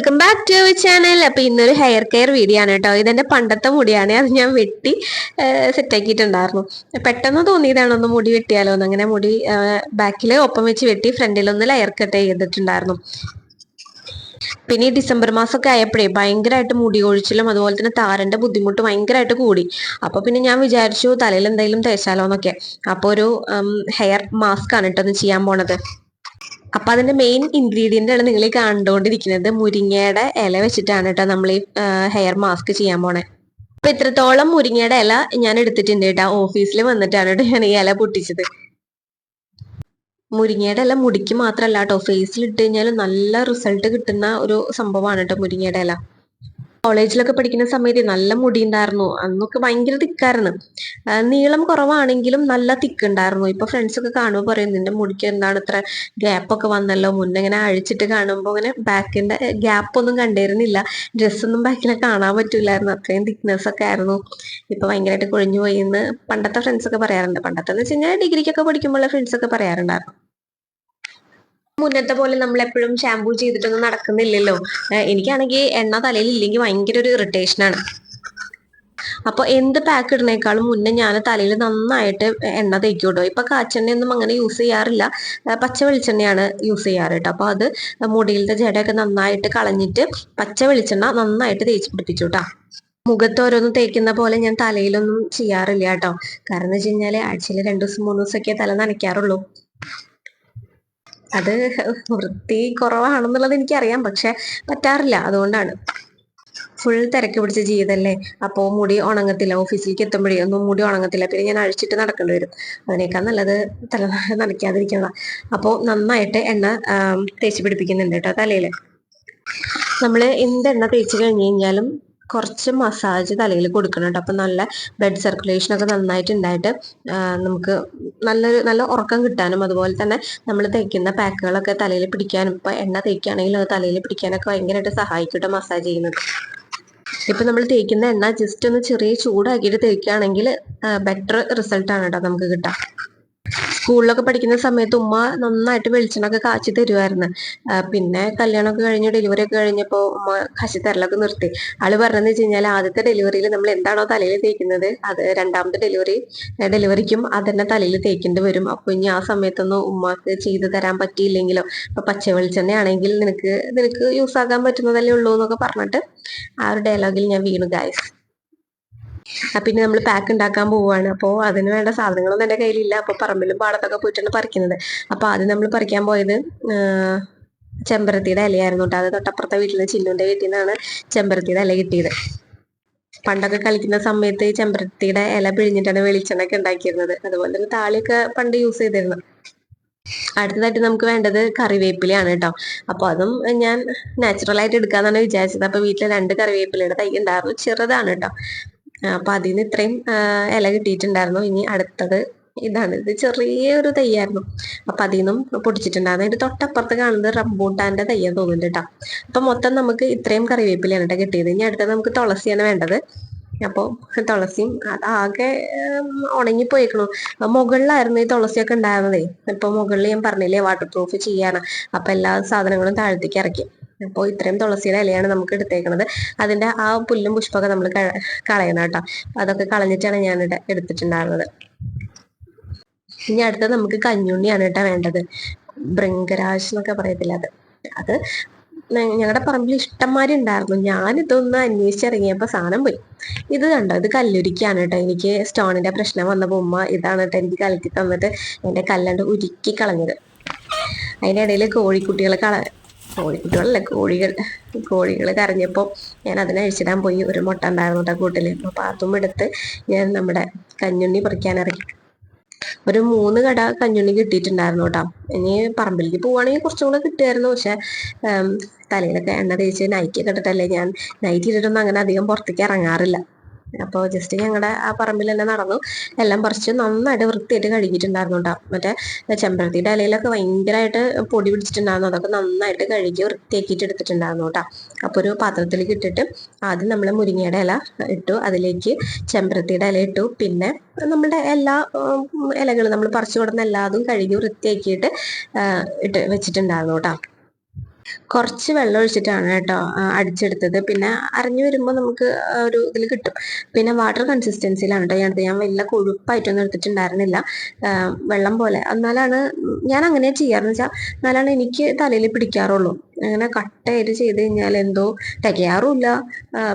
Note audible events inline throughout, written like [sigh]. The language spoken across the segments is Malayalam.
Welcome back to our channel അപ്പൊ ഇന്നൊരു ഹെയർ കെയർ വീഡിയോ ആണ് കേട്ടോ. ഇതെന്റെ പണ്ടത്തെ മുടിയാണ്. അത് ഞാൻ വെട്ടി സെറ്റ് ആക്കിയിട്ടുണ്ടായിരുന്നു. പെട്ടെന്ന് തോന്നിയതാണ് ഒന്ന് മുടി വെട്ടിയാലോ എന്ന്. അങ്ങനെ മുടി ബാക്കിൽ ഒപ്പം വെച്ച് വെട്ടി ഫ്രണ്ടിലൊന്ന് ലെയർ കട്ട് ചെയ്തിട്ടുണ്ടായിരുന്നു. പിന്നെ ഈ ഡിസംബർ മാസമൊക്കെ ആയപ്പോഴേ ഭയങ്കരമായിട്ട് മുടി കൊഴിച്ചിലും അതുപോലെ തന്നെ താരന്റെ ബുദ്ധിമുട്ട് ഭയങ്കരമായിട്ട് കൂടി. അപ്പൊ പിന്നെ ഞാൻ വിചാരിച്ചു തലയിൽ എന്തെങ്കിലും തേച്ചാലോ എന്നൊക്കെ. അപ്പൊ ഒരു ഹെയർ മാസ്ക് ആണ് കേട്ടോ ഒന്ന് ചെയ്യാൻ പോണത്. അപ്പൊ അതിന്റെ മെയിൻ ഇൻഗ്രീഡിയന്റ് ആണ് നിങ്ങൾ ഈ കണ്ടുകൊണ്ടിരിക്കുന്നത് മുരിങ്ങയുടെ ഇല വെച്ചിട്ടാണ് കേട്ടോ നമ്മൾ ഈ ഹെയർ മാസ്ക് ചെയ്യാൻ പോണേ. അപ്പൊ ഇത്രത്തോളം മുരിങ്ങയുടെ ഇല ഞാൻ എടുത്തിട്ടുണ്ട് കേട്ടോ. ഓഫീസിൽ വന്നിട്ടാണ് കേട്ടോ ഞാൻ ഈ ഇല പൊട്ടിച്ചത്. മുരിങ്ങയുടെ ഇല മുടിക്ക് മാത്രമല്ല കേട്ടോ ഫേസിൽ ഇട്ട് കഴിഞ്ഞാൽ നല്ല റിസൾട്ട് കിട്ടുന്ന ഒരു സംഭവമാണ് കേട്ടോ മുരിങ്ങയുടെ ഇല. കോളേജിലൊക്കെ പഠിക്കുന്ന സമയത്ത് നല്ല മുടി ഉണ്ടായിരുന്നു അന്നൊക്കെ ഭയങ്കര തിക്കായിരുന്നു. നീളം കുറവാണെങ്കിലും നല്ല തിക്ക് ഉണ്ടായിരുന്നു ഇപ്പൊ ഫ്രണ്ട്സ് ഒക്കെ കാണുമ്പോൾ പറയും നിന്റെ മുടിക്ക് എന്താണ് ഇത്ര ഗ്യാപ്പ് ഒക്കെ വന്നല്ലോ? മുന്നേ ഇങ്ങനെ അഴിച്ചിട്ട് കാണുമ്പോൾ ഇങ്ങനെ ബാക്കിന്റെ ഗ്യാപ്പ് ഒന്നും കണ്ടിരുന്നില്ല. ഡ്രസ്സൊന്നും ബാക്കിനെ കാണാൻ പറ്റില്ലായിരുന്നു അത്രയും തിക്നെസ് ഒക്കെ ആയിരുന്നു. ഇപ്പൊ ഭയങ്കരമായിട്ട് കൊഴിഞ്ഞു പോയി എന്ന് പണ്ടത്തെ ഫ്രണ്ട്സ് ഒക്കെ പറയാറുണ്ട്. പണ്ടത്തെ എന്ന് വെച്ച് കഴിഞ്ഞാൽ ഡിഗ്രിക്കൊക്കെ പഠിക്കുമ്പോൾ ഫ്രണ്ട്സ് ഒക്കെ പറയാറുണ്ടായിരുന്നു. മുന്നത്തെ പോലെ നമ്മൾ എപ്പോഴും ഷാമ്പൂ ചെയ്തിട്ടൊന്നും നടക്കുന്നില്ലല്ലോ. എനിക്കാണെങ്കിൽ എണ്ണ തലയിൽ ഇല്ലെങ്കിൽ ഭയങ്കര ഒരു ഇറിറ്റേഷൻ ആണ്. അപ്പൊ എന്ത് പാക്ക് ഇടുന്നേക്കാളും മുന്നേ ഞാൻ തലയിൽ നന്നായിട്ട് എണ്ണ തേക്കും കേട്ടോ ഇപ്പൊ കാച്ചെണ്ണയൊന്നും അങ്ങനെ യൂസ് ചെയ്യാറില്ല. പച്ച വെളിച്ചെണ്ണയാണ് യൂസ് ചെയ്യാറ് കേട്ടോ അപ്പൊ അത് മുടിയിലത്തെ ജടയൊക്കെ നന്നായിട്ട് കളഞ്ഞിട്ട് പച്ച വെളിച്ചെണ്ണ നന്നായിട്ട് തേച്ച് പിടിപ്പിച്ചു കേട്ടോ മുഖത്ത് ഓരോന്ന് തേക്കുന്ന പോലെ ഞാൻ തലയിലൊന്നും ചെയ്യാറില്ല കേട്ടോ കാരണം എന്ന് വെച്ച് കഴിഞ്ഞാൽ ആഴ്ചയിൽ രണ്ടു ദിവസം മൂന്ന് ദിവസമൊക്കെ തല നനയ്ക്കാറുള്ളൂ. അത് വൃത്തി കുറവാണെന്നുള്ളത് എനിക്കറിയാം പക്ഷെ പറ്റാറില്ല. അതുകൊണ്ടാണ്. ഫുൾ തിരക്ക് പിടിച്ച ജീവിതമല്ലേ അപ്പോൾ മുടി ഉണങ്ങത്തില്ല ഓഫീസിലേക്ക് എത്തുമ്പോഴേ ഒന്നും മുടി ഉണങ്ങത്തില്ല. പിന്നെ ഞാൻ അഴിച്ചിട്ട് നടക്കേണ്ടി വരും. അതിനേക്കാൾ നല്ലത് തല നനയ്ക്കാതിരിക്കുന്നതാണ് അപ്പോൾ നന്നായിട്ട് എണ്ണ തേച്ച് പിടിപ്പിക്കുന്നുണ്ട് കേട്ടോ തലയിൽ നമ്മൾ എന്ത് എണ്ണ തേച്ച് കഴിഞ്ഞ് കഴിഞ്ഞാലും കുറച്ച് മസാജ് തലയിൽ കൊടുക്കണം കേട്ടോ. അപ്പം നല്ല ബ്ലഡ് സർക്കുലേഷൻ ഒക്കെ നന്നായിട്ട് ഉണ്ടായിട്ട് നമുക്ക് നല്ലൊരു നല്ല ഉറക്കം കിട്ടാനും അതുപോലെ തന്നെ നമ്മൾ തേക്കുന്ന പാക്കുകളൊക്കെ തലയിൽ പിടിക്കാനും ഇപ്പൊ എണ്ണ തേക്കുകയാണെങ്കിൽ അത് തലയിൽ പിടിക്കാനൊക്കെ ഭയങ്കരമായിട്ട് സഹായിക്കും മസാജ് ചെയ്യുന്നത്. ഇപ്പൊ നമ്മൾ തേക്കുന്ന എണ്ണ ജസ്റ്റ് ഒന്ന് ചെറിയ ചൂടാക്കിയിട്ട് തേക്കുകയാണെങ്കിൽ ബെറ്റർ റിസൾട്ട് ആണ് കേട്ടോ നമുക്ക് കിട്ടാം. സ്കൂളിലൊക്കെ പഠിക്കുന്ന സമയത്ത് ഉമ്മ നന്നായിട്ട് വെളിച്ചെണ്ണൊക്കെ കാച്ചി തരുമായിരുന്നു പിന്നെ കല്യാണമൊക്കെ കഴിഞ്ഞ് ഡെലിവറി ഒക്കെ കഴിഞ്ഞപ്പോൾ ഉമ്മ കാച്ചി തരലൊക്കെ നിർത്തി. ആൾ പറഞ്ഞതെന്ന് വെച്ച് കഴിഞ്ഞാൽ ആദ്യത്തെ ഡെലിവറിയിൽ നമ്മൾ എന്താണോ തലയിൽ തേക്കുന്നത് അത് രണ്ടാമത്തെ ഡെലിവറി ഡെലിവറിക്കും അത് തന്നെ തലയിൽ തേക്കേണ്ടി വരും. അപ്പൊ ഇനി ആ സമയത്തൊന്നും ഉമ്മക്ക് ചെയ്തു തരാൻ പറ്റിയില്ലെങ്കിലോ? ഇപ്പൊ പച്ച വെളിച്ചെണ്ണയാണെങ്കിൽ നിനക്ക് നിനക്ക് യൂസ് ആക്കാൻ പറ്റുന്നതല്ലേ ഉള്ളൂ എന്നൊക്കെ പറഞ്ഞിട്ട് ആ ഒരു ഡയലോഗിൽ ഞാൻ വീണു ഗായ്സ് പിന്നെ നമ്മൾ പാക്ക് ഉണ്ടാക്കാൻ പോവുകയാണ് അപ്പോൾ അതിന് വേണ്ട സാധനങ്ങളൊന്നും എന്റെ കയ്യിലില്ല. അപ്പോൾ പറമ്പിലും പാടത്തൊക്കെ പോയിട്ടാണ് പറിക്കുന്നത്. അപ്പോൾ ആദ്യം നമ്മൾ പറിക്കാൻ പോയത് ചെമ്പരത്തിയുടെ ഇലയായിരുന്നു കേട്ടോ അത് തൊട്ടപ്പുറത്തെ വീട്ടിൽ നിന്ന് ചിന്നുന്റെ വീട്ടിൽ നിന്നാണ് ചെമ്പരത്തിയുടെ ഇല കിട്ടിയത്. പണ്ടൊക്കെ കളിക്കുന്ന സമയത്ത് ഈ ചെമ്പരത്തിയുടെ ഇല പിഴിഞ്ഞിട്ടാണ് വെളിച്ചെണ്ണയൊക്കെ ഉണ്ടാക്കിയിരുന്നത്. അതുപോലെ തന്നെ താളിയൊക്കെ പണ്ട് യൂസ് ചെയ്തിരുന്നു. അടുത്തതായിട്ട് നമുക്ക് വേണ്ടത് കറിവേപ്പിലയാണ് കേട്ടോ അപ്പൊ അതും ഞാൻ നാച്ചുറൽ ആയിട്ട് എടുക്കാന്നാണ് വിചാരിച്ചത്. അപ്പൊ വീട്ടിൽ രണ്ട് കറിവേപ്പിലയുടെ തൈ ഉണ്ടായിരുന്നു. ചെറുതാണ് കേട്ടോ അപ്പൊ അതിൽ നിന്ന് ഇത്രയും ഇല കിട്ടിയിട്ടുണ്ടായിരുന്നു. ഇനി അടുത്തത് ഇതാണ്. ഇത് ചെറിയൊരു തയ്യായിരുന്നു അപ്പൊ അതിൽ നിന്നും പൊടിച്ചിട്ടുണ്ടായിരുന്നു അതിന്റെ തൊട്ടപ്പുറത്ത് കാണുന്നത് റംബൂട്ടാന്റെ തയ്യാൻ തോന്നുന്നുണ്ട് കേട്ടോ. അപ്പൊ മൊത്തം നമുക്ക് ഇത്രയും കറിവേപ്പിലാണ് കേട്ടോ കിട്ടിയത്. ഇനി അടുത്തത് നമുക്ക് തുളസിയാണ് വേണ്ടത്. അപ്പോൾ തുളസിയും ആകെ ഉണങ്ങിപ്പോയിക്കണു മുകളിലായിരുന്നു ഈ തുളസിയൊക്കെ ഉണ്ടായിരുന്നതേ. ഇപ്പൊ മുകളിൽ ഞാൻ പറഞ്ഞില്ലേ വാട്ടർ പ്രൂഫ് ചെയ്യാനാ. അപ്പൊ എല്ലാ സാധനങ്ങളും താഴത്തേക്ക് ഇറക്കി. അപ്പോൾ ഇത്രയും തുളസിയുടെ ഇലയാണ് നമുക്ക് എടുത്തേക്കുന്നത് അതിന്റെ ആ പുല്ലും പുഷ്പമൊക്കെ നമ്മൾ കളയണം കേട്ടോ. അതൊക്കെ കളഞ്ഞിട്ടാണ് ഞാൻ എടുത്തിട്ടുണ്ടായിരുന്നത്. ഇനി അടുത്തത് നമുക്ക് കഞ്ഞുണ്ണിയാണ് കേട്ടോ വേണ്ടത്. ഭൃങ്കരാശ് എന്നൊക്കെ പറയത്തില്ല അത്? അത് ഞങ്ങളുടെ പറമ്പിൽ ഇഷ്ടംമാരി ഉണ്ടായിരുന്നു. ഞാൻ ഇതൊന്ന് അന്വേഷിച്ചിറങ്ങിയപ്പോൾ സാധനം പോയി. ഇത് കണ്ടോ? ഇത് കല്ലുരുക്കിയാണ് കേട്ടോ. എനിക്ക് സ്റ്റോണിന്റെ പ്രശ്നം വന്നപ്പോൾ ഉമ്മ ഇതാണ് കേട്ടോ എനിക്ക് കലക്കി തന്നിട്ട് എന്റെ കല്ലണ്ട് ഉരുക്കി കളഞ്ഞത്. അതിനിടയിൽ കോഴിക്കുട്ടികളെ കള കോഴിക്കുട്ടികളല്ല കോഴികൾ കോഴികൾ കരഞ്ഞപ്പോൾ ഞാൻ അതിനെ അഴിച്ചിടാൻ പോയി. ഒരു മുട്ട ഉണ്ടായിരുന്നു കേട്ടോ കൂട്ടിൽ അപ്പോൾ അതും എടുത്ത് ഞാൻ നമ്മുടെ കഞ്ഞുണ്ണി പറിക്കാൻ ഇറങ്ങി. ഒരു മൂന്ന് കട കഞ്ഞുണ്ണി കിട്ടിയിട്ടുണ്ടായിരുന്നു കേട്ടോ. ഇനി പറമ്പിലേക്ക് പോവുകയാണെങ്കിൽ കുറച്ചും കൂടെ കിട്ടുമായിരുന്നു. പക്ഷെ തലയിലൊക്കെ എണ്ണ തേച്ച് നൈറ്റി ഇട്ടിട്ടല്ലേ ഞാൻ നൈറ്റി ഇട്ടിട്ടൊന്നും അങ്ങനെ അധികം പുറത്തേക്ക് ഇറങ്ങാറില്ല. അപ്പോൾ ജസ്റ്റ് ഞങ്ങളുടെ ആ പറമ്പിൽ തന്നെ നടന്നു. എല്ലാം പറിച്ച് നന്നായിട്ട് വൃത്തിയായിട്ട് കഴുകിയിട്ടുണ്ടായിരുന്നു കേട്ടോ മറ്റേ ചെമ്പരത്തിയുടെ ഇലയിലൊക്കെ ഭയങ്കരമായിട്ട് പൊടി പിടിച്ചിട്ടുണ്ടായിരുന്നു. അതൊക്കെ നന്നായിട്ട് കഴുകി വൃത്തിയാക്കിയിട്ട് എടുത്തിട്ടുണ്ടായിരുന്നു കേട്ടോ അപ്പോൾ ഒരു പാത്രത്തിലേക്ക് ഇട്ടിട്ട് ആദ്യം നമ്മൾ മുരിങ്ങയുടെ ഇല ഇട്ടു. അതിലേക്ക് ചെമ്പരത്തിയുടെ ഇല ഇട്ടു. പിന്നെ നമ്മുടെ എല്ലാ ഇലകളും നമ്മൾ പറിച്ചു കൊടുക്കുന്ന എല്ലാതും കഴുകി വൃത്തിയാക്കിയിട്ട് ഇട്ട് വെച്ചിട്ടുണ്ടായിരുന്നു കേട്ടോ കുറച്ച് വെള്ളം ഒഴിച്ചിട്ടാണ് കേട്ടോ അടിച്ചെടുത്തത്. പിന്നെ അറിഞ്ഞു വരുമ്പോൾ നമുക്ക് ഒരു ഇതിൽ കിട്ടും. പിന്നെ വാട്ടർ കൺസിസ്റ്റൻസിയിലാണ് കേട്ടോ ഞാൻ. ഞാൻ വലിയ കൊഴുപ്പായിട്ടൊന്നും എടുത്തിട്ടുണ്ടായിരുന്നില്ല. വെള്ളം പോലെ. എന്നാലാണ് ഞാൻ അങ്ങനെ ചെയ്യാറെന്ന് വെച്ചാൽ എന്നാലാണ് എനിക്ക് തലയിൽ പിടിക്കാറുള്ളൂ. അങ്ങനെ കട്ടയായിട്ട് ചെയ്ത് കഴിഞ്ഞാൽ എന്തോ തികയാറുമില്ല.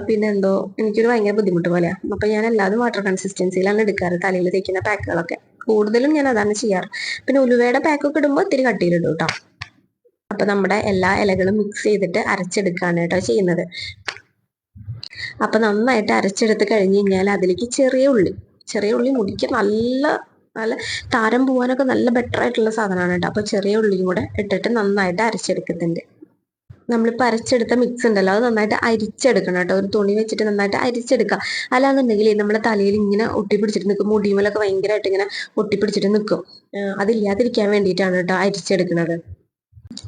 പിന്നെ എന്തോ എനിക്കൊരു ഭയങ്കര ബുദ്ധിമുട്ട് പോലെയാണ് അപ്പം ഞാൻ എല്ലാതും വാട്ടർ കൺസിസ്റ്റൻസിയിലാണ് എടുക്കാറ് തലയിൽ തേക്കുന്ന പാക്കുകളൊക്കെ കൂടുതലും ഞാൻ അതാണ് ചെയ്യാറ്. പിന്നെ ഉലുവയുടെ പാക്കൊക്കെ ഇടുമ്പോൾ ഇത്തിരി കട്ടിയിലിടും കേട്ടോ. അപ്പൊ നമ്മുടെ എല്ലാ ഇലകളും മിക്സ് ചെയ്തിട്ട് അരച്ചെടുക്കാണ് കേട്ടോ ചെയ്യുന്നത്. അപ്പൊ നന്നായിട്ട് അരച്ചെടുത്ത് കഴിഞ്ഞ് കഴിഞ്ഞാൽ അതിലേക്ക് ചെറിയ ഉള്ളി ചെറിയ ഉള്ളി മുടിക്ക് നല്ല നല്ല താരം പോവാനൊക്കെ നല്ല ബെറ്റർ ആയിട്ടുള്ള സാധനമാണ് കേട്ടോ. അപ്പൊ ചെറിയ ഉള്ളിയും കൂടെ ഇട്ടിട്ട് നന്നായിട്ട് അരച്ചെടുക്കുന്നുണ്ട്. നമ്മളിപ്പോൾ അരച്ചെടുത്ത മിക്സ് ഉണ്ടല്ലോ അത് നന്നായിട്ട് അരിച്ചെടുക്കണം കേട്ടോ. ഒരു തുണി വെച്ചിട്ട് നന്നായിട്ട് അരിച്ചെടുക്കുക. അല്ലാന്നുണ്ടെങ്കിൽ നമ്മുടെ തലയിൽ ഇങ്ങനെ ഒട്ടിപ്പിടിച്ചിട്ട് നിൽക്കും. മുടിമേലൊക്കെ ഭയങ്കരമായിട്ട് ഇങ്ങനെ ഒട്ടിപ്പിടിച്ചിട്ട് നിൽക്കും. അതില്ലാതിരിക്കാൻ വേണ്ടിയിട്ടാണ് കേട്ടോ അരിച്ചെടുക്കുന്നത്.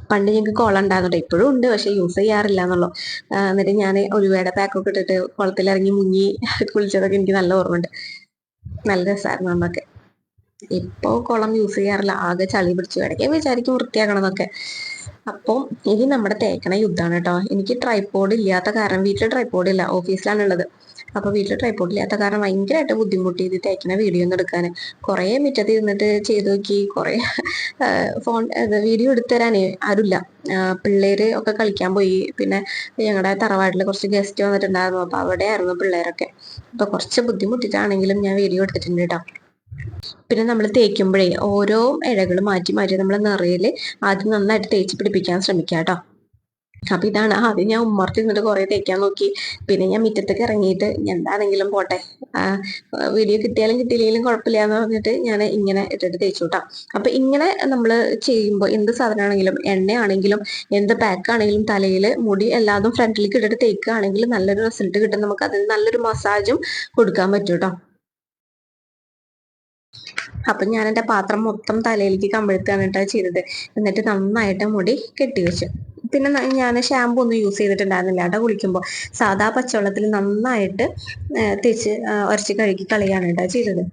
പണ്ട് ഞങ്ങൾക്ക് കുളം ഉണ്ടായിരുന്നു ഇപ്പോഴും ഉണ്ട് പക്ഷെ യൂസ് ചെയ്യാറില്ല എന്നുള്ളൂ. എന്നിട്ട് ഞാൻ ഒരുപാട് പാക്കൊക്കെ ഇട്ടിട്ട് കുളത്തിലിറങ്ങി മുങ്ങി [laughs] കുളിച്ചതൊക്കെ എനിക്ക് നല്ല ഓർമ്മയുണ്ട്. നല്ല രസമായിരുന്നു അന്നൊക്കെ. ഇപ്പോ കുളം യൂസ് ചെയ്യാറില്ല. ആകെ ചളി പിടിച്ചു ഇടയ്ക്ക് വിചാരിക്കും വൃത്തിയാക്കണം എന്നൊക്കെ അപ്പോൾ ഇനി നമ്മുടെ തേക്കണ യുദ്ധമാണ് കേട്ടോ. എനിക്ക് ട്രൈപോഡ് ഇല്ലാത്ത കാരണം വീട്ടിൽ ട്രൈപോഡ് ഇല്ല ഓഫീസിലാണ് ഉള്ളത്. അപ്പൊ വീട്ടിൽ ട്രൈപോഡ് ഇല്ലാത്ത കാരണം ഭയങ്കരമായിട്ട് ബുദ്ധിമുട്ടി ഇത് തേക്കണ വീഡിയോ ഒന്നും എടുക്കാൻ കുറേ മുറ്റത്ത് ഇരുന്നിട്ട് ചെയ്തു നോക്കി കുറേ ഫോൺ വീഡിയോ എടുത്തു തരാനേ ആരുമില്ല പിള്ളേര് ഒക്കെ കളിക്കാൻ പോയി. പിന്നെ ഞങ്ങളുടെ തറവാട്ടിൽ കുറച്ച് ഗസ്റ്റ് വന്നിട്ടുണ്ടായിരുന്നു. അപ്പൊ അവിടെ ആയിരുന്നു പിള്ളേരൊക്കെ. അപ്പൊ കുറച്ച് ബുദ്ധിമുട്ടിട്ടാണെങ്കിലും ഞാൻ വീഡിയോ എടുത്തിട്ടുണ്ട് കേട്ടോ. പിന്നെ നമ്മൾ തേക്കുമ്പോഴേ ഓരോ ഇഴകൾ മാറ്റി മാറ്റി നമ്മൾ നിറയിൽ ആദ്യം നന്നായിട്ട് തേച്ച് പിടിപ്പിക്കാൻ ശ്രമിക്കുക കേട്ടോ അപ്പൊ ഇതാണ് ആദ്യം ഞാൻ ഉമ്മർത്തി നിന്നിട്ട് കുറെ തേക്കാൻ നോക്കി. പിന്നെ ഞാൻ മുറ്റത്തേക്ക് ഇറങ്ങിയിട്ട് എന്താണെങ്കിലും പോട്ടെ. വീഡിയോ കിട്ടിയാലും കിട്ടിയില്ലെങ്കിലും കുഴപ്പമില്ല എന്ന് പറഞ്ഞിട്ട് ഞാൻ ഇങ്ങനെ ഇട്ടിട്ട് തേച്ചു കേട്ടോ അപ്പൊ ഇങ്ങനെ നമ്മൾ ചെയ്യുമ്പോൾ എന്ത് സാധനമാണെങ്കിലും എണ്ണയാണെങ്കിലും എന്ത് പാക്ക് ആണെങ്കിലും തലയിൽ മുടി എല്ലാതും ഫ്രണ്ടിലേക്ക് ഇട്ടിട്ട് തേക്കുകയാണെങ്കിൽ നല്ലൊരു റിസൾട്ട് കിട്ടും. നമുക്ക് അതിന് നല്ലൊരു മസാജും കൊടുക്കാൻ പറ്റും കേട്ടോ അപ്പൊ ഞാൻ എന്റെ പാത്രം മൊത്തം തലയിലേക്ക് കമിഴ്ത്താണ് കേട്ടോ ചെയ്തത്. എന്നിട്ട് നന്നായിട്ട് മുടി കെട്ടിവെച്ചു പിന്നെ ഞാൻ ഷാമ്പു ഒന്നും യൂസ് ചെയ്തിട്ടുണ്ടായിരുന്നില്ല കേട്ടോ കുളിക്കുമ്പോൾ സാധാ പച്ചവെള്ളത്തിൽ നന്നായിട്ട് തേച്ച് ഉരച്ച് കഴുകി കളയാണ് കേട്ടോ ചെയ്തത്.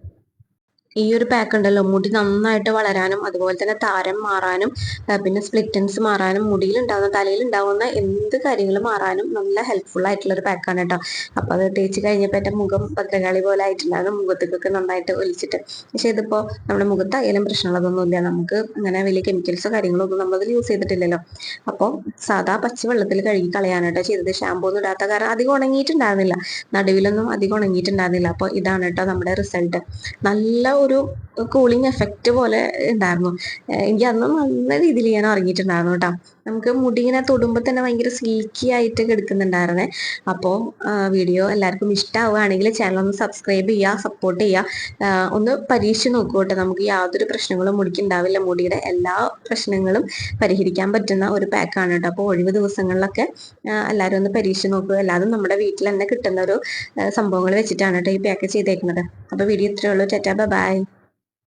ഈ ഒരു പാക്ക് ഉണ്ടല്ലോ മുടി നന്നായിട്ട് വളരാനും അതുപോലെ തന്നെ താരം മാറാനും പിന്നെ സ്പ്ലിറ്റൻസ് മാറാനും തലയിൽ ഉണ്ടാകുന്ന എന്ത് കാര്യങ്ങൾ മാറാനും നല്ല ഹെൽപ്ഫുൾ ആയിട്ടുള്ള ഒരു പാക്കാണ് കേട്ടോ അപ്പൊ അത് തേച്ച് കഴിഞ്ഞപ്പോൾ എന്റെ മുഖം ഭദ്രകാളി പോലെ ആയിട്ടുണ്ടായിരുന്നു മുഖത്തേക്കൊക്കെ നന്നായിട്ട് ഒലിച്ചിട്ട്. പക്ഷെ ഇതിപ്പോ നമ്മുടെ മുഖത്തായാലും പ്രശ്നമുള്ളതൊന്നുമില്ല. നമുക്ക് അങ്ങനെ വലിയ കെമിക്കൽസോ കാര്യങ്ങളോ ഒന്നും നമ്മളതിൽ യൂസ് ചെയ്തിട്ടില്ലല്ലോ. അപ്പോൾ സാധാ പച്ചവെള്ളത്തിൽ കഴുകി കളയാണ് കേട്ടോ ചെയ്തത്. ഷാമ്പൂ ഒന്നും ഇടാത്ത കാരണം അധികം ഉണങ്ങിയിട്ടുണ്ടായിരുന്നില്ല. നടുവിലൊന്നും അധികം ഉണങ്ങിയിട്ടുണ്ടായിരുന്നില്ല. അപ്പോൾ ഇതാണ് കേട്ടോ നമ്മുടെ റിസൾട്ട് നല്ല ഒരു കൂളിംഗ് എഫക്റ്റ് പോലെ ഉണ്ടായിരുന്നു. എനിക്ക് അന്ന് നല്ല രീതിയിൽ ഞാൻ ഉറങ്ങിയിട്ടുണ്ടായിരുന്നു കേട്ടോ. നമുക്ക് മുടി ഇങ്ങനെ തൊടുമ്പോൾ തന്നെ ഭയങ്കര സിൽക്കി ആയിട്ടൊക്കെ എടുക്കുന്നുണ്ടായിരുന്നേ അപ്പോൾ വീഡിയോ എല്ലാവർക്കും ഇഷ്ടമാവുകയാണെങ്കിൽ ചാനൽ ഒന്ന് സബ്സ്ക്രൈബ് ചെയ്യുക സപ്പോർട്ട് ചെയ്യുക. ഒന്ന് പരീക്ഷിച്ച് നോക്കൂട്ടെ കേട്ടോ. നമുക്ക് യാതൊരു പ്രശ്നങ്ങളും മുടിക്ക് ഉണ്ടാവില്ല മുടിയുടെ എല്ലാ പ്രശ്നങ്ങളും പരിഹരിക്കാൻ പറ്റുന്ന ഒരു പാക്കാണ് കേട്ടോ. അപ്പോൾ ഒഴിവ് ദിവസങ്ങളിലൊക്കെ എല്ലാവരും ഒന്ന് പരീക്ഷിച്ച് നോക്കുക അല്ലാതെ നമ്മുടെ വീട്ടിൽ തന്നെ കിട്ടുന്ന ഒരു സംഭവങ്ങൾ വെച്ചിട്ടാണ് കേട്ടോ ഈ പാക്ക് ചെയ്തേക്കുന്നത്. അപ്പോൾ വീഡിയോ ഇത്രയേ ഉള്ളൂ. ചേട്ടാ ബൈ.